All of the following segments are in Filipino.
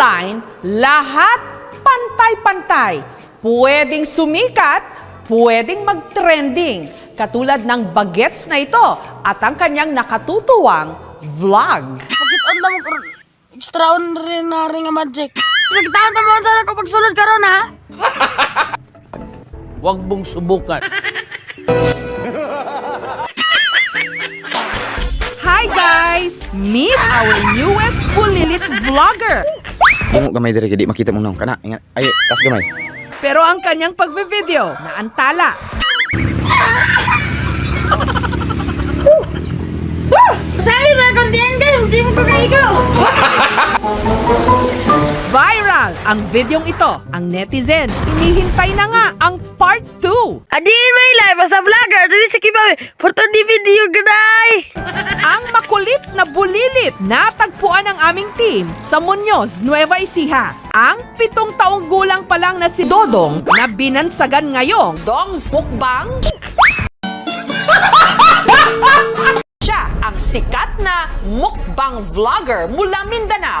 online, lahat pantay-pantay. Pwedeng sumikat, pwedeng mag-trending. Katulad ng bagets na ito at ang kanyang nakatutuwang vlog. Bakit ang damo ko extraordinary nga magic? Nagtahan mo sana ko pagsulod karon ha? Huwag mong subukan. Hi guys! Meet our newest Bulilit vlogger. Mo gamay diri di makita mo nang kana. Ingat. Ay, tas gamay. Pero ang kanyang pagbe-video na antala. Ang videong ito. Ang netizens, inihintay na nga ang part 2. Adiin may live sa vlogger, dali sa kibawi. Porto di video ganay. Ang makulit na bulilit natagpuan ng aming team sa Muñoz, Nueva Ecija. Ang pitong taong gulang pa lang na si Dodong na binansagan ngayong Dong's Mukbang. Siya ang sikat na mukbang vlogger mula Mindanao.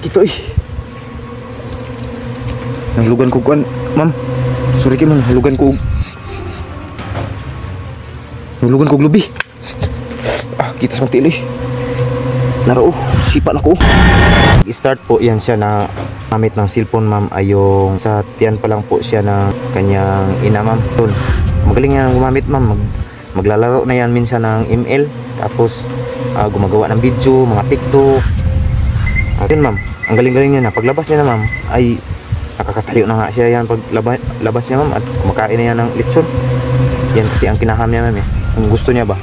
Ah, sakit uy. Nanglugan ko kuan, ma'am. Sorry kay ma'am, halugan ko. Nanglugan ko lubi. Ah, kita sa tili. Naro, sipa na ko. Start po yan siya na gamit ng cellphone ma'am ay yung sa tiyan pa lang po siya na kanyang ina ma'am. Magaling yan gumamit ma'am. Mag, maglalaro na yan minsan ng ML. Tapos ah, gumagawa ng video, mga TikTok. At yun ma'am, ang galing-galing niya na. Paglabas niya na ma'am ay nakakatayo na nga siya yan pag laba, labas niya ma'am at kumakain na yan ng lechon. Yan kasi ang kinaham niya ma'am eh. Kung gusto niya ba,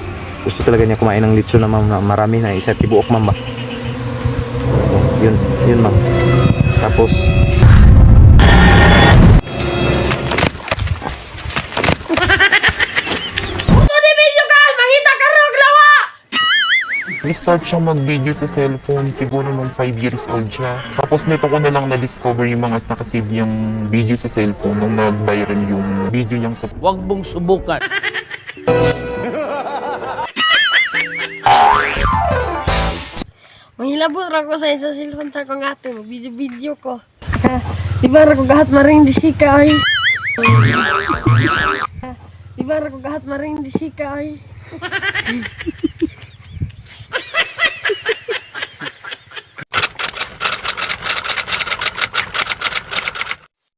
gusto talaga niya kumain ng lechon na ma'am na marami na isa tibuok ma'am ba. Yun, yun ma'am. Tapos, Nag-start siyang mag-video sa cellphone siguro nung 5 years old siya. Tapos nito ko na lang na-discover yung mga nakasave yung video sa cellphone nung nag-viral yung video niyang sa Huwag mong subukan. Mahilabot ra ko sa isa cellphone sa kong ate, mag-video-video ko. Ha, di ba ako gahat maring di sika ay. Ha, Di ba ako gahat maring di sika ay.